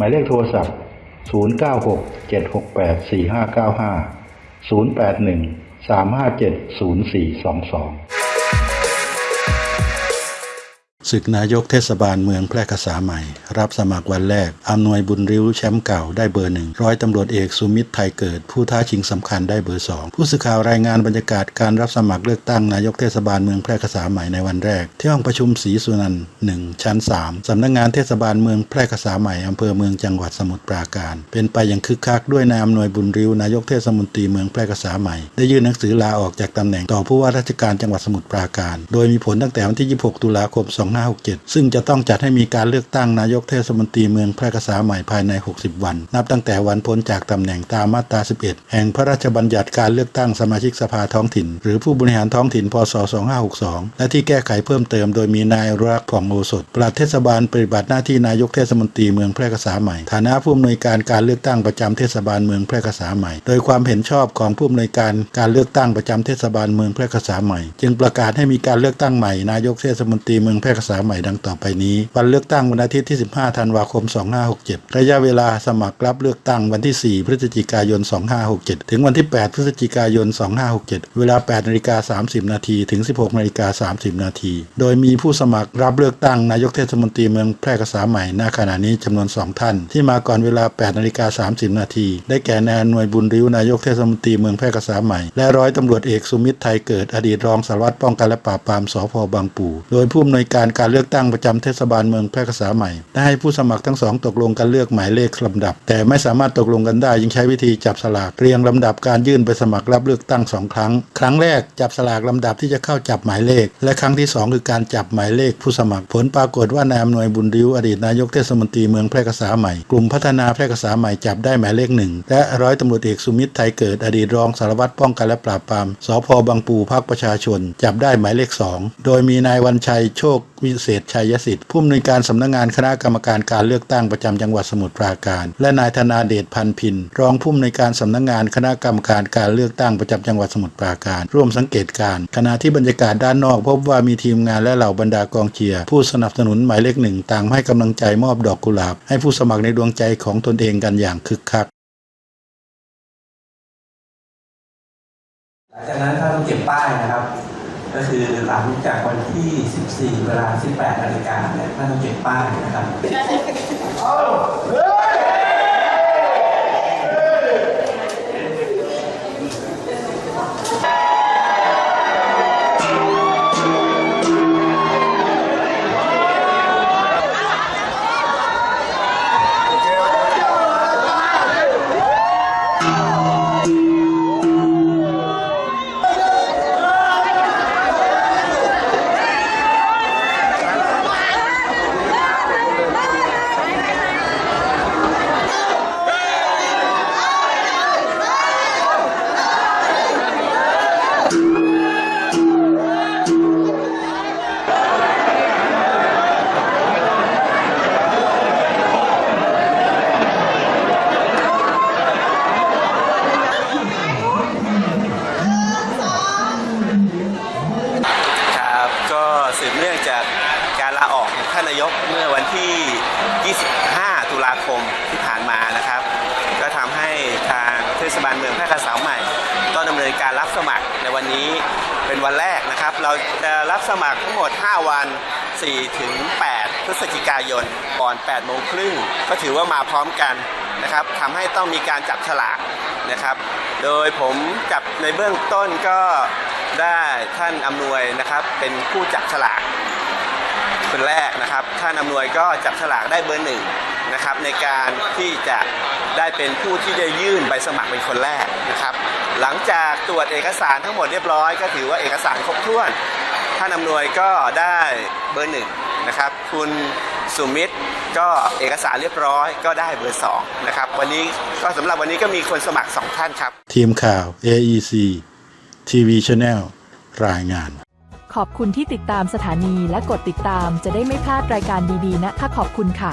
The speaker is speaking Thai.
มายเลขโทรศัพท์ 096 768 4595 081 357 0422 ศึกนายกเทศบาลเมืองแพร่กษาใหม่ รับสมัครวันแรกอำนวยบุญริ้วแชมป์เก่าได้เบอร์หนึ่งร้อยตำรวจเอกสุมิตรไทยเกิด ผู้ท้าชิงสำคัญได้เบอร์สองผู้สื่อข่าวรายงานบรรยากาศการรับสมัครเลือกตั้งนายกเทศบาลเมืองแพร่กษาใหม่ในวันแรก ที่ห้องประชุมศรีสุนันท์หนึ่งชั้นสามสำนักงานเทศบาลเมืองแพร่กษาใหม่อำเภอเมืองจังหวัดสมุทรปราการ เป็นไปอย่างคึกคักด้วยนายอำนวยบุญริ้วนายกเทศมนตรีเมืองแพร่กษาใหม่ ได้ยื่นหนังสือลาออกจากตำแหน่งต่อผู้ว่าราชการจังหวัดสมุทรปราการ โดยมีผลตั้งแต่วันที่ 26 ตุลาคม2567 ซึ่งจะต้องจัดให้มีการเลือกตั้งนายกเทศมนตรีเมืองแพร่กษาใหม่ภายใน 60 วัน นับตั้งแต่วันพ้นจากตำแหน่งตามมาตรา 11 แห่งพระราชบัญญัติการเลือกตั้งสมาชิกสภาท้องถิ่น หรือผู้บริหารท้องถิ่น พศ 2562 และที่แก้ไขเพิ่มเติมโดยมีนายรักผ่องโอสถปลัดเทศบาลปฏิบัติหน้าที่นายกเทศมนตรีเมืองแพร่กษาใหม่ ฐานะผู้อำนวยการการเลือกตั้งประจำเทศบาลเมืองแพร่กษาใหม่ โดยความเห็นชอบของผู้อำนวยการการเลือกตั้งประจำเทศบาลเมืองแพร่กษาใหม่ จึงประกาศให้มีการเลือกตั้งใหม่นายกเทศมนตรีเมืองแพร่กษาใหม่ดังต่อไปนี้ วันเลือกตั้งวันอาทิตย์ที่ 15 ธันวาคม 2567 ระยะเวลาสมัครรับเลือกตั้งวันที่ 4 พฤศจิกายน 2567 ถึงวันที่ 8 พฤศจิกายน 2567 เวลา8นาฬิกา30 นาที ถึง 16นาฬิกา30 นาที โดยมีผู้สมัครรับเลือกตั้งนายกเทศมนตรีเมืองแพร่กษาใหม่ณขณะนี้จำนวน 2 ท่าน ที่มาก่อนเวลา8นาฬิกา30 นาที ได้แก่นายอำนวยบุญริ้วนายกเทศมนตรีเมืองแพร่กษาใหม่ และร้อยตำรวจเอกสุมิตรไทยเกิดอดีตรองสารวัตรป้องกันและปราบปรามสพบางปูโดยผู้อำนวยการการเลือกตั้งประจำเทศบาลเมืองแพร่กษาใหม่ ได้ให้ผู้สมัครทั้งสองตกลงกันเลือกหมายเลขลำดับ แต่ไม่สามารถตกลงกันได้ยังใช้วิธีจับสลากเรียงลำดับการยื่นไปสมัครรับเลือกตั้งสองครั้ง ครั้งแรกจับสลากลำดับที่จะเข้าจับหมายเลข และครั้งที่สองคือการจับหมายเลขผู้สมัคร ผลปรากฏว่านายอำนวยบุญริ้วอดีตนายกเทศมนตรีเมืองแพร่กษาใหม่ กลุ่มพัฒนาแพร่กษาใหม่จับได้หมายเลขหนึ่งและร้อยตำรวจเอกสุมิตรไทยเกิดอดีตรองสารวัตรป้องกันและปราบปรามสพบางปูพักประชาชน จับได้หมายเลขสองโดยมีนายวันชัยโชควิเศษชัยสิทธิ์ผู้อำนวยการสำนักงานคณะกรรมการการเลือกตั้งประจำจังหวัดสมุทรปราการ และนายธนาเดชพันพินรองผู้อำนวยการสำนักงานคณะกรรมการการเลือกตั้งประจำจังหวัดสมุทรปราการ ร่วมสังเกตการณ์ขณะที่บรรยากาศด้านนอก พบว่ามีทีมงานและเหล่าบรรดากองเชียร์ผู้สนับสนุนหมายเลขหนึ่งต่างให้กำลังใจมอบดอกกุหลาบ ให้ผู้สมัครในดวงใจของตนเองกันอย่างคึกคักหลังจากนั้นถ้าต้องเก็บป้ายนะครับ ก็คือหลังจากวันที่ 14 เวลา 18 นาฬิกาเนี่ยท่านต้องเก็บป้ายนะครับครับ ลาคมที่ผ่านมานะครับ ก็ทำให้ทางเทศบาลเมืองแพร่กษาใหม่ ก็ดำเนินการรับสมัครในวันนี้เป็นวันแรกนะครับ เราจะรับสมัครทั้งหมด 5 วัน 4 ถึง 8 พฤศจิกายนก่อน 8 โมงครึ่ง ก็ถือว่ามาพร้อมกันนะครับทำให้ต้องมีการจับฉลากนะครับ โดยผมจับในเบื้องต้นก็ได้ท่านอำนวยนะครับเป็นผู้จับฉลากคนแรกนะครับ ท่านอำนวยก็จับฉลากได้เบอร์หนึ่ง นะครับในการที่จะได้เป็นผู้ที่ได้ยื่นใบสมัครเป็นคนแรกนะครับ หลังจากตรวจเอกสารทั้งหมดเรียบร้อย ก็ถือว่าเอกสารครบถ้วนท่านอำนวยก็ได้เบอร์หนึ่งนะครับ คุณสุมิตรก็เอกสารเรียบร้อยก็ได้เบอร์สองนะครับ วันนี้ก็สำหรับวันนี้ก็มีคนสมัครสองท่านครับ ทีมข่าว AEC TV Channel รายงาน ขอบคุณที่ติดตามสถานีและกดติดตามจะได้ไม่พลาดรายการดีๆนะคะขอบคุณค่ะ